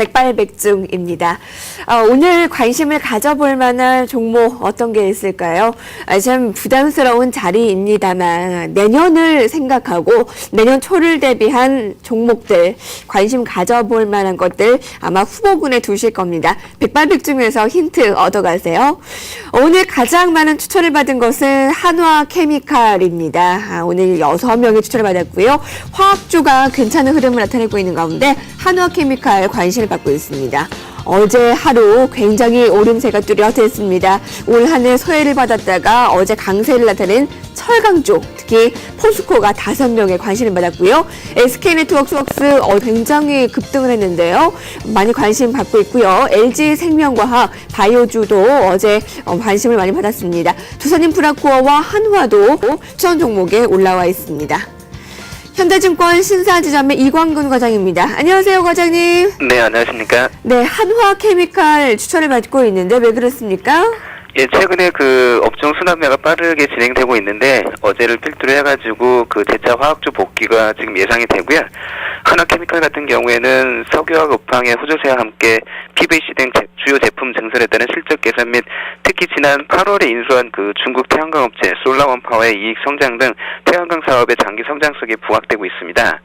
백발백중입니다. 아, 오늘 관심을 가져볼 만한 종목 어떤 게 있을까요? 아, 참 부담스러운 자리입니다만 내년을 생각하고 내년 초를 대비한 종목들 관심 가져볼 만한 것들 아마 후보군에 두실 겁니다. 백발백중에서 힌트 얻어가세요. 오늘 가장 많은 추천을 받은 것은 한화 케미칼입니다. 아, 오늘 여섯 명이 추천을 받았고요. 화학주가 괜찮은 흐름을 나타내고 있는 가운데 한화 케미칼 관심을 받고 있습니다. 어제 하루 굉장히 오름세가 뚜렷했습니다. 올 한 해 소외를 받았다가 어제 강세를 나타낸 철강 쪽, 특히 포스코가 다섯 명의 관심을 받았고요. SK네트워크스 어, 굉장히 급등을 했는데요. 많이 관심 받고 있고요. LG생명과학, 바이오주도 어제 어, 관심을 많이 받았습니다. 두산인 프라코어와 한화도 추천 종목에 올라와 있습니다. 현대증권 신사지점의 이광근 과장입니다. 안녕하세요, 과장님. 네, 안녕하십니까. 네, 한화케미칼 추천을 받고 있는데 왜 그렇습니까? 예, 최근에 그 업종 순환매가 빠르게 진행되고 있는데 어제를 필두로 해가지고 그 대차 화학주 복귀가 지금 예상이 되고요. 하나케미칼 같은 경우에는 석유화학 업황의 호조세와 함께 PVC 등 제- 주요 제품 증설에 따른 실적 개선 및 특히 지난 8월에 인수한 그 중국 태양광 업체 솔라원 파워의 이익 성장 등 태양광 사업의 장기 성장 속에 부각되고 있습니다.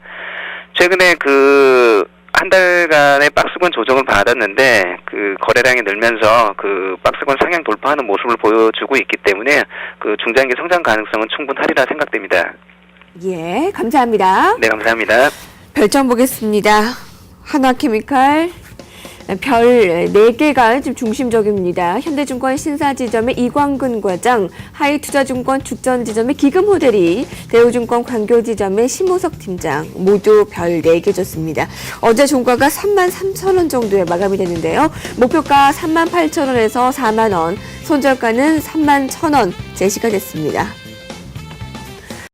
최근에 그 한 달간의 박스권 조정을 받았는데 그 거래량이 늘면서 그 박스권 상향 돌파하는 모습을 보여주고 있기 때문에 그 중장기 성장 가능성은 충분하리라 생각됩니다. 예, 감사합니다. 네, 감사합니다. 별점 보겠습니다. 한화케미칼 별 4개가 지금 중심적입니다. 현대증권 신사지점의 이광근 과장, 하이투자증권 죽전지점의 기금호 대리, 대우증권 광교지점의 심호석 팀장 모두 별 4개 줬습니다. 어제 종가가 3만 3천 원 정도에 마감이 됐는데요. 목표가 3만 8천 원에서 4만 원, 손절가는 3만 1천 원 제시가 됐습니다.